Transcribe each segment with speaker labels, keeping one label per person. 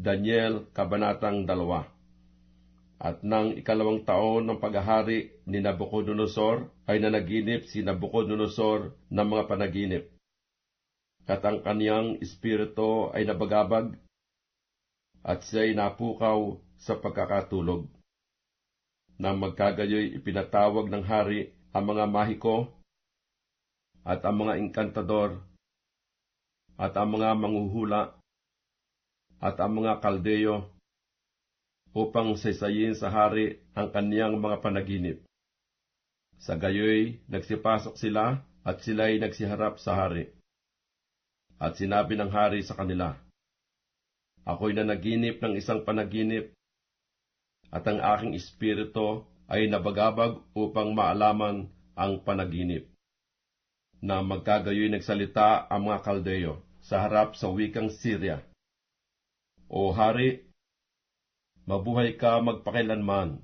Speaker 1: Daniel, Kabanatang 2 At nang ikalawang taon ng paghahari ni Nabucodonosor ay nanaginip si Nabucodonosor ng mga panaginip. At ang kaniyang espiritu ay nabagabag at siya'y napukaw sa pagkakatulog. Nang magkagayoy ipinatawag ng hari ang mga mahiko at ang mga inkantador at ang mga manghuhula at ang mga kaldeyo upang saysayin sa hari ang kaniyang mga panaginip. Sa gayoy, nagsipasok sila at sila'y nagsiharap sa hari. At sinabi ng hari sa kanila, Ako'y nanaginip ng isang panaginip, at ang aking espiritu ay nabagabag upang maalaman ang panaginip. Na magkagayoy nagsalita ang mga kaldeyo sa harap sa wikang Syria. O hari, mabuhay ka magpakilanman.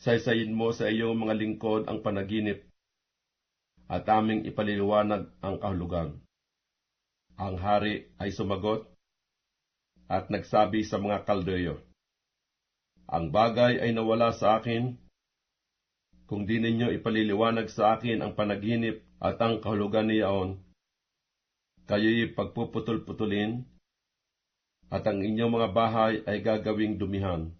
Speaker 1: Saysayin mo sa iyong mga lingkod ang panaginip at aming ipaliliwanag ang kahulugan. Ang hari ay sumagot at nagsabi sa mga kaldeyo, Ang bagay ay nawala sa akin, kung di ninyo ipaliliwanag sa akin ang panaginip at ang kahulugan niyaon, kayo'y pagpuputol-putulin, at ang inyong mga bahay ay gagawing dumihan.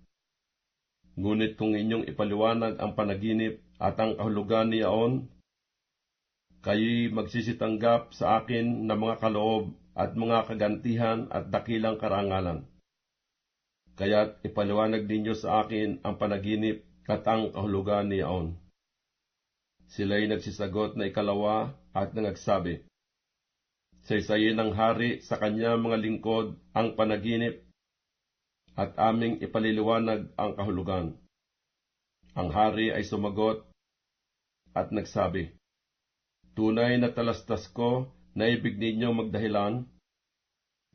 Speaker 1: Ngunit kung inyong ipaliwanag ang panaginip at ang kahulugan niyaon, kayo'y magsisitanggap sa akin ng mga kaloob at mga kagantihan at dakilang karangalan. Kaya't ipaliwanag ninyo sa akin ang panaginip at ang kahulugan niyaon. Sila'y nagsisagot na ikalawa at nangagsabi, Saysayin ng hari sa kanya mga lingkod ang panaginip at aming ipaliliwanag ang kahulugan. Ang hari ay sumagot at nagsabi, Tunay na talastas ko na ibig ninyong magdahilan,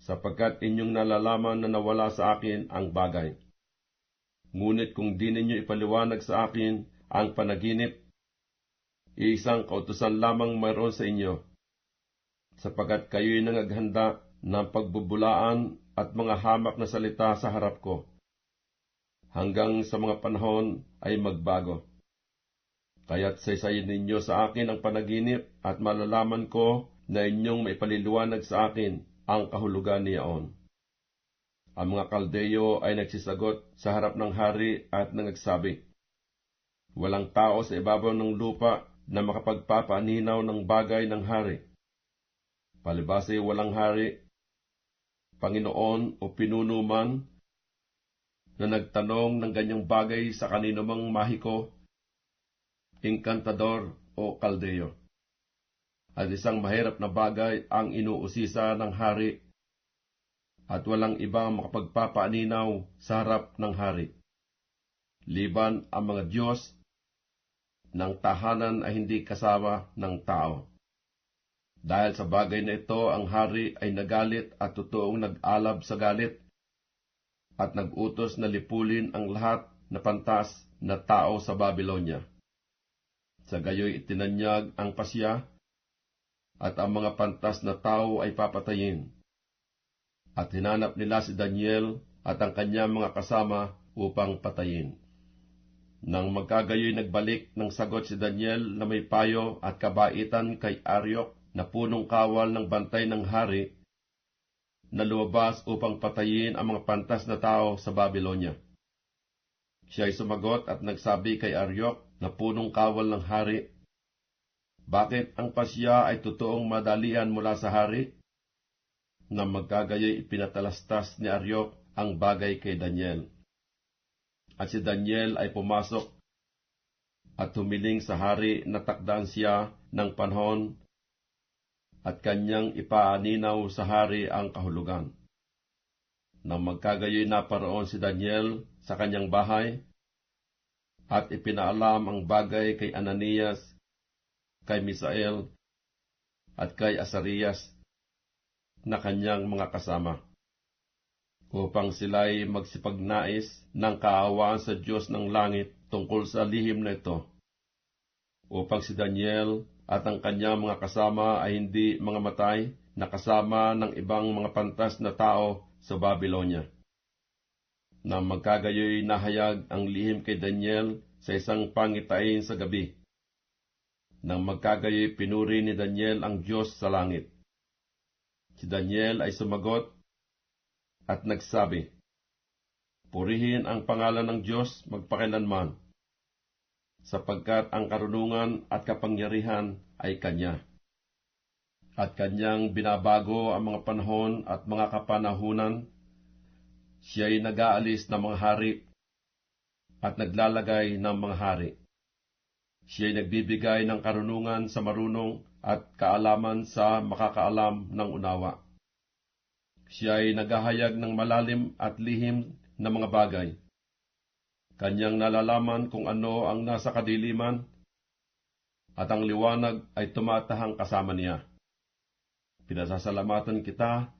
Speaker 1: sapagkat inyong nalalaman na nawala sa akin ang bagay. Ngunit kung di ninyo ipaliwanag sa akin ang panaginip, iisang kautusan lamang mayroon sa inyo, sapagkat kayo'y nangaghanda ng pagbubulaan at mga hamak na salita sa harap ko, hanggang sa mga panahon ay magbago. Kaya't saysayin ninyo sa akin ang panaginip at malalaman ko na inyong maipaliliwanag sa akin ang kahulugan niyaon. Ang mga kaldeyo ay nagsisagot sa harap ng hari at nangagsabi, Walang tao sa ibabaw ng lupa na makapagpapaaninaw ng bagay ng hari. Palibasi walang hari, Panginoon o pinuno man, na nagtanong ng ganyang bagay sa kanino mang mahiko, inkantador o kaldeyo at isang mahirap na bagay ang inuusisa ng hari at walang ibang makapagpapaaninaw sa harap ng hari. Liban ang mga Diyos ng tahanan ay hindi kasama ng tao. Dahil sa bagay na ito, ang hari ay nagalit at totoong nag-alab sa galit at nagutos na lipulin ang lahat na pantas na tao sa Babylonia. Sa gayoy itinanyag ang pasya at ang mga pantas na tao ay papatayin. At hinanap nila si Daniel at ang kanyang mga kasama upang patayin. Nang magkagayoy nagbalik ng sagot si Daniel na may payo at kabaitan kay Aryok na punong kawal ng bantay ng hari, na lumabas upang patayin ang mga pantas na tao sa Babylonia. Siya ay sumagot at nagsabi kay Aryok na punong kawal ng hari bakit ang pasya ay totoong madalian mula sa hari? Na magkagayay ipinatalastas ni Aryok ang bagay kay Daniel. At si Daniel ay pumasok at humiling sa hari na takdaan siya ng panahon at kanyang ipaaninaw sa hari ang kahulugan. Nang magkagayoy na paroon si Daniel sa kanyang bahay, at ipinaalam ang bagay kay Ananias kay Misael at kay Asarias na kanyang mga kasama upang sila'y magsipagnais ng kaawaan sa Diyos ng langit tungkol sa lihim na ito, upang si Daniel at ang kanyang mga kasama ay hindi mga matay na kasama ng ibang mga pantas na tao sa Babylonia. Na magkagayoy nahayag ang lihim kay Daniel sa isang pangitain sa gabi. Nang magkagayoy pinuri ni Daniel ang Diyos sa langit. Si Daniel ay sumagot at nagsabi, Purihin ang pangalan ng Diyos magpakilanman, sapagkat ang karunungan at kapangyarihan ay Kanya. At Kanyang binabago ang mga panahon at mga kapanahunan. Siya'y nag-aalis ng mga hari at naglalagay ng mga hari. Siya'y nagbibigay ng karunungan sa marunong at kaalaman sa makakaalam ng unawa. Siya'y naghahayag ng malalim at lihim na mga bagay. Kanyang nalalaman kung ano ang nasa kadiliman, at ang liwanag ay tumatahang kasama niya. Pinasasalamatan kita,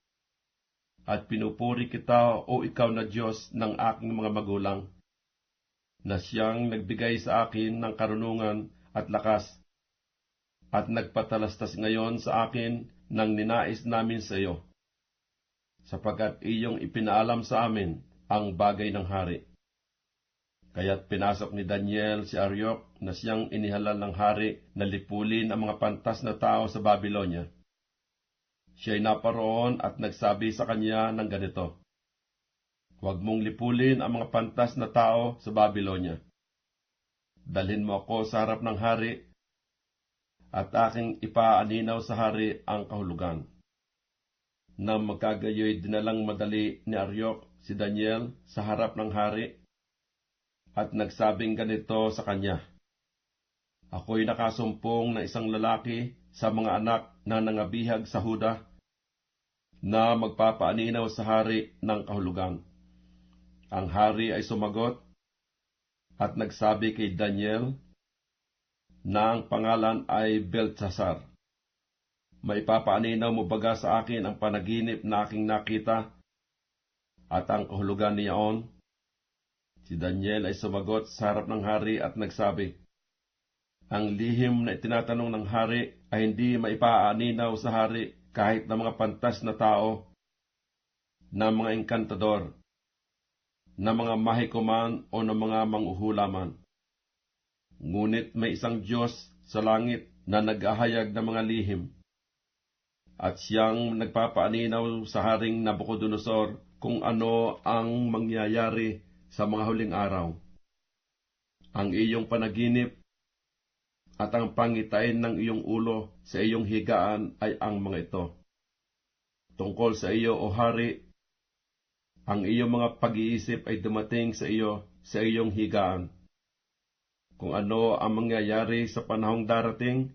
Speaker 1: at pinupuri kita o ikaw na Diyos ng aking mga magulang, na siyang nagbigay sa akin ng karunungan at lakas, at nagpatalastas ngayon sa akin ng ninais namin sa iyo, sapagkat iyong ipinaalam sa amin ang bagay ng hari. Kaya't pinasok ni Daniel si Aryok na siyang inihalal ng hari na lipulin ang mga pantas na tao sa Babylonia. Siya'y naparoon at nagsabi sa kanya ng ganito, Huwag mong lipulin ang mga pantas na tao sa Babylonia. Dalhin mo ako sa harap ng hari at aking ipaaninaw sa hari ang kahulugan. Na magkagayoy dinalang madali ni Aryok si Daniel sa harap ng hari at nagsabing ganito sa kanya, Ako'y nakasumpong na isang lalaki sa mga anak na nangabihag sa Huda na magpapaaninaw sa hari ng kahulugan. Ang hari ay sumagot at nagsabi kay Daniel na ang pangalan ay Beltasar. Maipapaaninaw mo baga sa akin ang panaginip na aking nakita at ang kahulugan niyaon? Si Daniel ay sumagot sa harap ng hari at nagsabi, Ang lihim na itinatanong ng hari ay hindi maipaaninaw sa hari kahit na mga pantas na tao, na mga enkantador, na mga mahikuman o na mga manguhulaman. Ngunit may isang Diyos sa langit na nag-ahayag ng mga lihim, at siyang nagpapaaninaw sa haring Nabucodonosor kung ano ang mangyayari sa mga huling araw. Ang iyong panaginip at ang pangitain ng iyong ulo sa iyong higaan ay ang mga ito. Tungkol sa iyo, O Hari, ang iyong mga pag-iisip ay dumating sa iyo sa iyong higaan. Kung ano ang mangyayari sa panahong darating,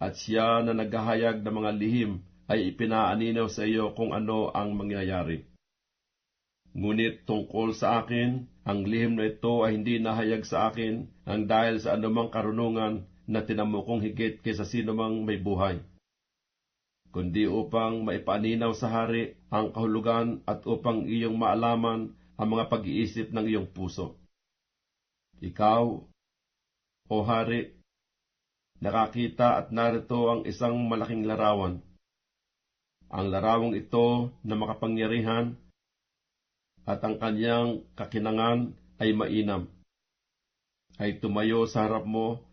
Speaker 1: at siya na naghahayag ng mga lihim ay ipinaaninaw sa iyo kung ano ang mangyayari. Ngunit tungkol sa akin, ang lihim na ito ay hindi nahayag sa akin ang dahil sa anumang karunungan na tinamukong higit kaysa sino mang may buhay. Kundi upang maipaninaw sa hari ang kahulugan at upang iyong maalaman ang mga pag-iisip ng iyong puso. Ikaw, o hari, nakakita at narito ang isang malaking larawan. Ang larawang ito na makapangyarihan at ang kanyang kakinangan ay mainam. Ay tumayo sa harap mo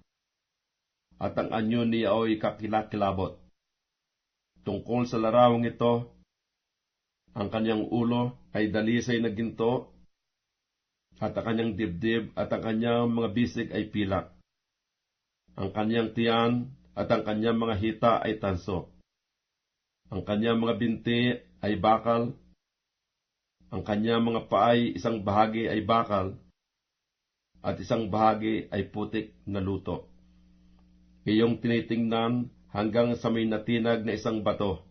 Speaker 1: at ang anyo niya ay kakilakilabot. Tungkol sa larawang ito, ang kanyang ulo ay dalisay na ginto at ang kanyang dibdib at ang kanyang mga bisig ay pilak. Ang kanyang tiyan at ang kanyang mga hita ay tanso. Ang kanyang mga binti ay bakal ang kanyang mga paay isang bahagi ay bakal at isang bahagi ay putik na luto. Iyong tinitingnan hanggang sa may natinag na isang bato.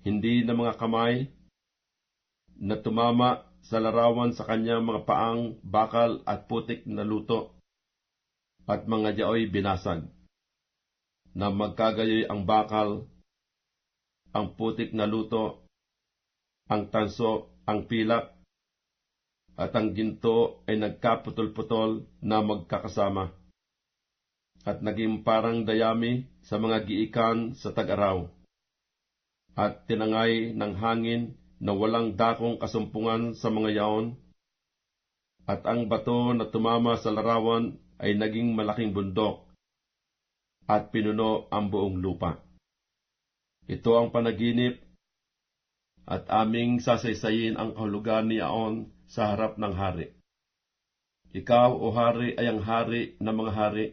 Speaker 1: Hindi na mga kamay na tumama sa larawan sa kanyang mga paang bakal at putik na luto at mga diaoy binasag na magkagayoy ang bakal, ang putik na luto, ang tanso ang pilak at ang ginto ay nagkaputol-putol na magkakasama at naging parang dayami sa mga giikan sa tag-araw at tinangay ng hangin na walang dakong kasumpungan sa mga yaon, at ang bato na tumama sa larawan ay naging malaking bundok at pinuno ang buong lupa. Ito ang panaginip at aming sasaysayin ang kahulugan ni Aon sa harap ng hari. Ikaw, o hari, ay ang hari ng mga hari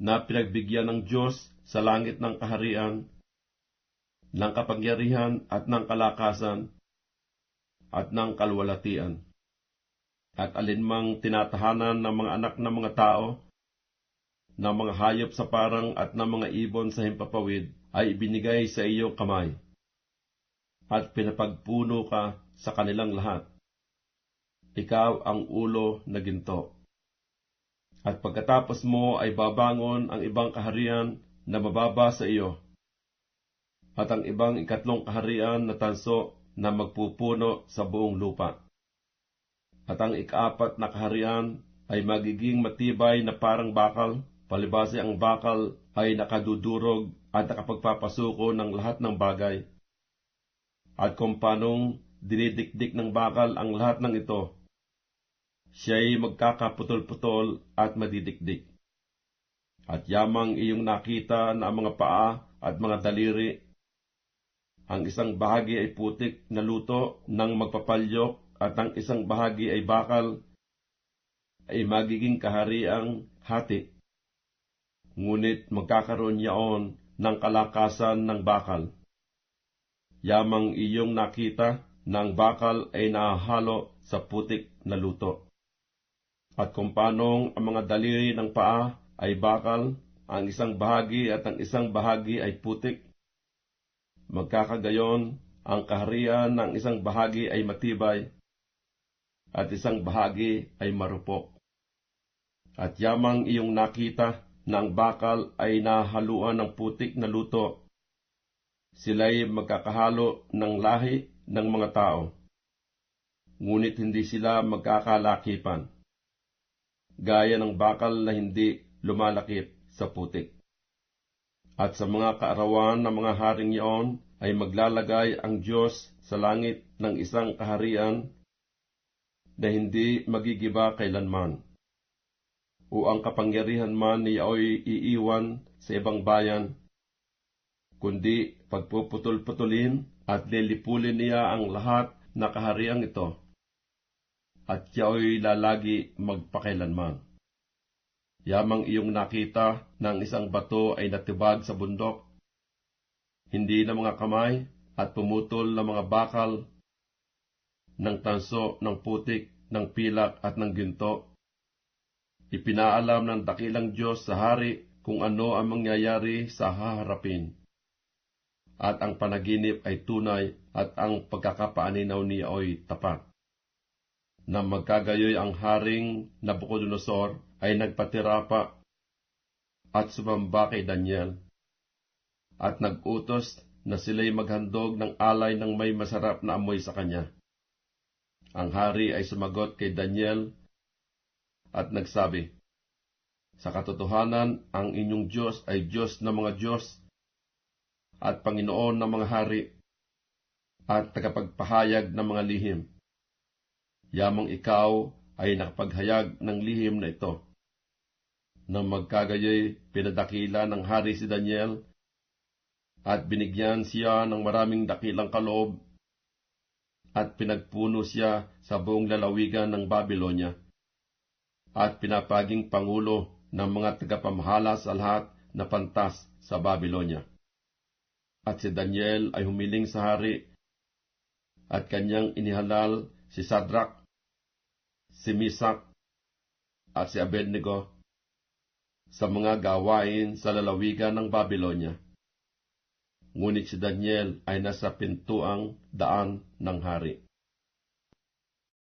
Speaker 1: na pinagbigyan ng Diyos sa langit ng kaharian, ng kapangyarihan at ng kalakasan at ng kalwalatian. At alinmang tinatahanan ng mga anak ng mga tao, ng mga hayop sa parang at ng mga ibon sa himpapawid ay ibinigay sa iyong kamay. At pinapagpuno ka sa kanilang lahat. Ikaw ang ulo na ginto. At pagkatapos mo ay babangon ang ibang kaharian na mababa sa iyo. At ang ibang ikatlong kaharian na tanso na magpupuno sa buong lupa. At ang ikaapat na kaharian ay magiging matibay na parang bakal, palibase ang bakal ay nakadudurog at nakapagpapasuko ng lahat ng bagay. At kung paanong dinidikdik ng bakal ang lahat ng ito, siya'y magkakaputol-putol at madidikdik. At yamang iyong nakita na ang mga paa at mga daliri, ang isang bahagi ay putik na luto ng magpapalyok at ang isang bahagi ay bakal, ay magiging kahariang hati. Ngunit magkakaroon yaon ng kalakasan ng bakal. Yamang iyong nakita ng bakal ay nahalo sa putik na luto. At kung paanong ang mga daliri ng paa ay bakal, ang isang bahagi at ang isang bahagi ay putik, magkakagayon ang kaharian ng isang bahagi ay matibay at isang bahagi ay marupok. At yamang iyong nakita na ang bakal ay nahaluan ng putik na luto, sila'y magkakahalo ng lahi ng mga tao. Ngunit hindi sila magkakalakipan, gaya ng bakal na hindi lumalakip sa putik. At sa mga kaarawan ng mga haring iyon ay maglalagay ang Diyos sa langit ng isang kaharian na hindi magigiba kailanman. O ang kapangyarihan man niya ay iiwan sa ibang bayan, kundi pagpuputol-putulin at lilipulin niya ang lahat na kahariang ito, at siya ay lalagi magpakailanman. Yamang iyong nakita ng isang bato ay natibag sa bundok, hindi na mga kamay at pumutol na mga bakal ng tanso, ng putik, ng pilak at ng ginto. Ipinaalam ng dakilang Diyos sa hari kung ano ang mangyayari sa haharapin. At ang panaginip ay tunay at ang pagkakapaaninaw niya ay tapat. Na magkagayoy ang haring Nabucodonosor ay nagpatirapa at sumamba kay Daniel at nagutos na sila'y maghandog ng alay ng may masarap na amoy sa kanya. Ang hari ay sumagot kay Daniel at nagsabi, Sa katotohanan, ang inyong Diyos ay Diyos ng mga Diyos at Panginoon ng mga hari at tagapagpahayag ng mga lihim. Yamang ikaw ay nakapaghayag ng lihim na ito. Nang magkagayoy, pinadakila ng hari si Daniel at binigyan siya ng maraming dakilang kaloob at pinagpuno siya sa buong lalawigan ng Babylonia at pinapaging pangulo ng mga tagapamahala sa lahat na pantas sa Babylonia. At si Daniel ay humiling sa hari at kanyang inihalal si Sadrak, si Misak, at si Abednego sa mga gawain sa lalawigan ng Babylonia ngunit si Daniel ay nasa pintuang daan ng hari.